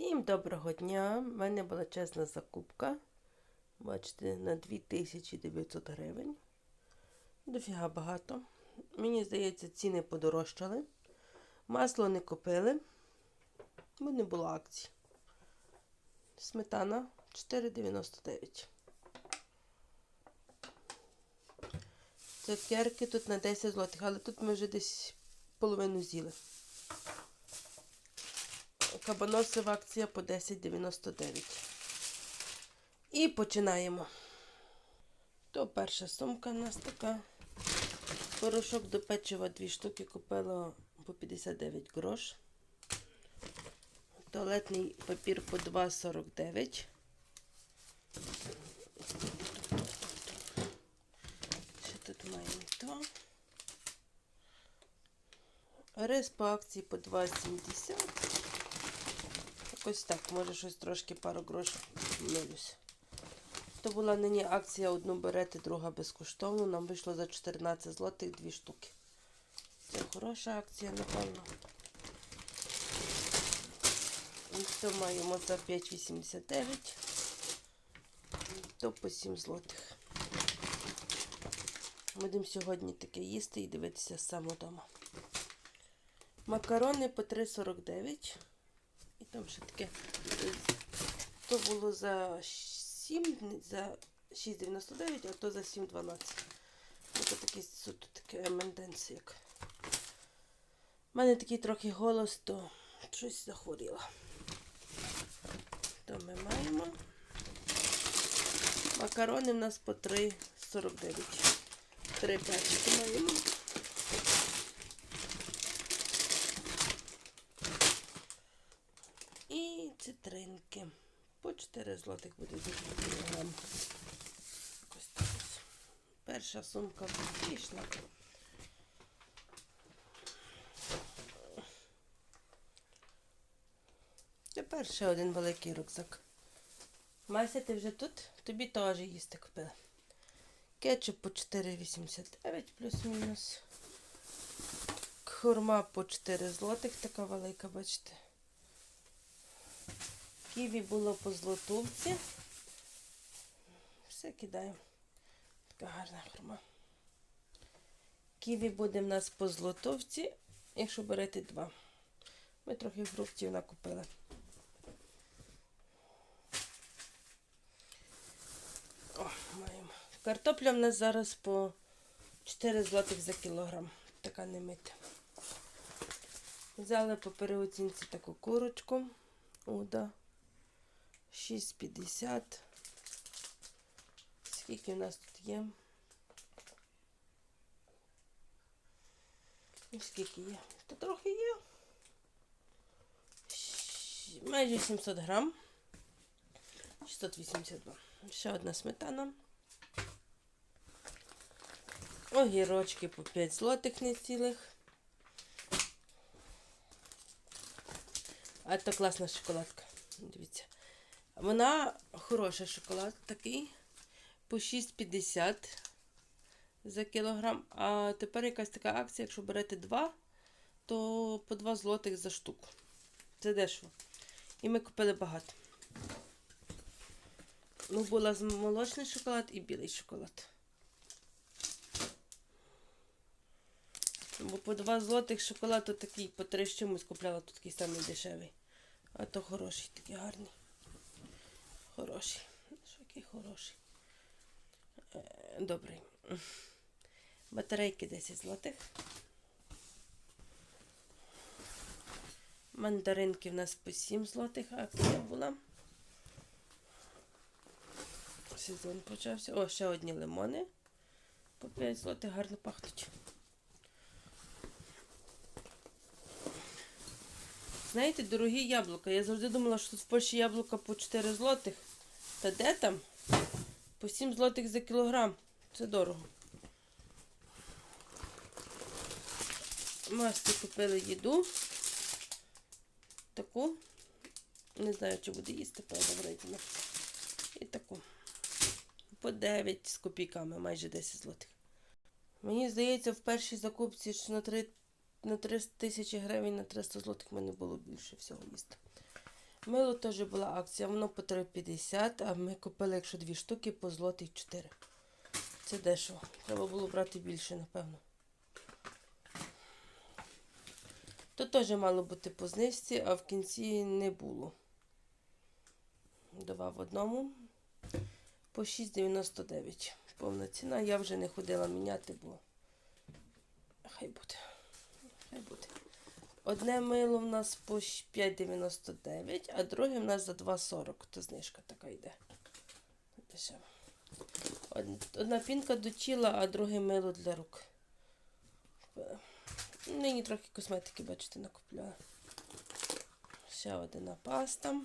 Всім доброго дня! У мене була чесна закупка. Бачите, на 2900 гривень. Дофіга багато. Мені здається, ціни подорожчали. Масло не купили, бо не було акцій. Сметана 4,99. Цукерки тут на 10 злотих, але тут ми вже десь половину з'їли. Кабаносова акція по 10,99. І починаємо. То перша сумка у нас така. Порошок до печива дві штуки купила по 59 грош. Туалетний папір по 2,49. Що тут маємо то? Рис по акції по 2,70. Якось так, може щось трошки пару грошей милюсь. То була нині акція одну берете, друга безкоштовно. Нам вийшло за 14 злотих дві штуки. Це хороша акція, напевно. То маємо за 5,89. То по 7 злотих. Будемо сьогодні таке їсти і дивитися саме вдома. Макарони по 3,49. І там ще таке. е, То було за 7, за 6,99, а то за 7,12. Ось такий суто таке еменденс як. У мене такий трохи голос, то щось захворіла. То ми маємо. Макарони в нас по 3,49. Три пачки маємо. І цитринки. По 4 злотих буде за кілограм. Ось так. Перша сумка пішла. Тепер ще один великий рюкзак. Мася, ти вже тут? Тобі теж їсти купила. Кетчуп по 4,89 плюс-мінус. Хурма по 4 злотих, така велика, бачите. Ківі було по злотовці. Все кидаємо. Така гарна хурма. Ківі буде в нас по злотовці, якщо берете два. Ми трохи фруктів накупили. О, маємо. Картопля в нас зараз по 4 злотих за кілограм. Така не мита. Взяли по переоцінці таку курочку. Уда. 6,50. Скільки в нас тут є? Скільки є? Та трохи є. Майже 700 грам. 682. Ще одна сметана. Огірочки по 5 злотих не цілих. А це класна шоколадка. Дивіться. Вона хороша шоколад такий. По 6,50 за кілограм. А тепер якась така акція, якщо берете 2, то по 2 злотих за штуку. Це дешево. І ми купили багато. Ну, була молочний шоколад і білий шоколад. Бо по 2 злотих шоколад то такий по 3 з чимось купляла, тут такий самий дешевий. А то хороший, такий гарний. Хороший. Що який хороший. Е, Добрий. Батарейки 10 злотих. Мандаринки в нас по 7 злотих акція була. Сезон почався. О, ще одні лимони. По 5 злотих гарно пахнуть. Знаєте, дорогі яблука. Я завжди думала, що тут в Польщі яблука по 4 злотих. Та де там? По 7 злотих за кілограм. Це дорого. Масті купили їду. Таку. Не знаю, чи буде їсти, правда, вредина. І таку. По 9 з копійками, майже 10 злотих. Мені здається, в першій закупці на 3 на 3 тисячі гривень на 300 злотих в мене було більше всього їсти. Мило теж була акція, воно по 3,50, а ми купили, якщо дві штуки, по злотий 4. Це дешево. Треба було брати більше, напевно. То теж мало бути по знижці, а в кінці не було. Два в одному. По 6,99. Повна ціна. Я вже не ходила міняти, бо хай буде. Хай буде. Одне мило в нас по 5,99, а друге в нас за 2,40. То знижка така йде. Одна пінка до тіла, а друге мило для рук. Е, Нині трохи косметики, бачите, накупляла. Ще одна паста.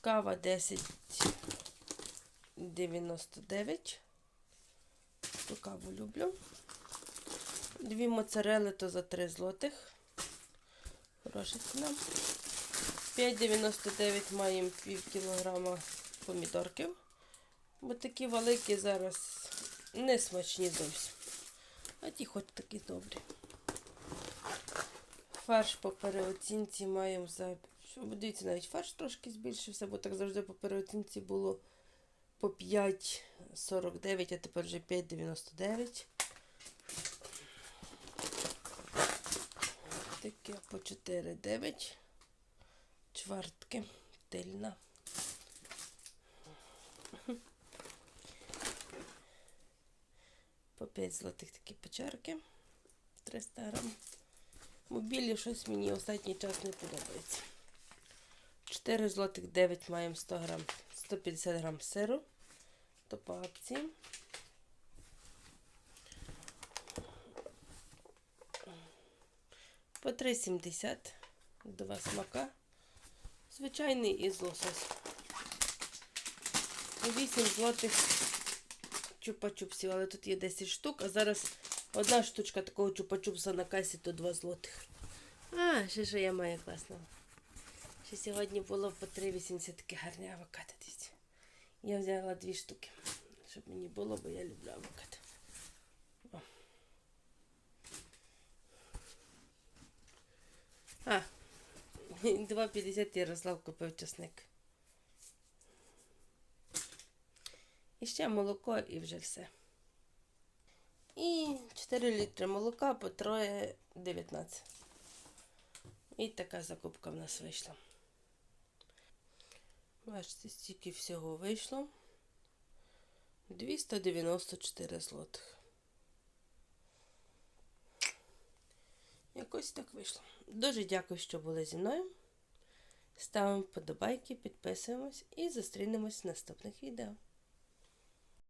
Кава 10,99. Ту каву люблю. Дві моцарели то за 3 злотих. Хороша ціна. 5,99 маємо пів кілограма помідорків. Бо такі великі зараз не смачні зовсім. А ті хоч такі добрі. Фарш по переоцінці маємо за. Дивіться, навіть фарш трошки збільшився, бо так завжди по переоцінці було по 5,49, а тепер вже 5,99. Таке по 4,9. Чвартки. Тильна. По 5 злотих такі печерки. 300 грам. Мобілі щось мені останній час не подобається. 4 злотих 9 маємо 100 грам. 150 грам сиру. То по акції. По 3,70. Два смака. Звичайний із лосось. По 8 злотих чупа-чупсів, але тут є 10 штук, а зараз одна штучка такого чупа-чупса на касі, то 2 злотих. А, ще що я маю класного. Ще сьогодні було по 3,80 таке гарне авокадо. дивіться. Я взяла дві штуки, щоб мені було, бо я люблю авокадо. А, 2,50 Ярослав купив часник. І ще молоко і вже все. І 4 літри молока по 3,19. І така закупка в нас вийшла. Бачите, стільки всього вийшло. 294 злотих. Якось так вийшло. Дуже дякую, що були зі мною. Ставимо вподобайки, підписуємось і зустрінемось в наступних відео.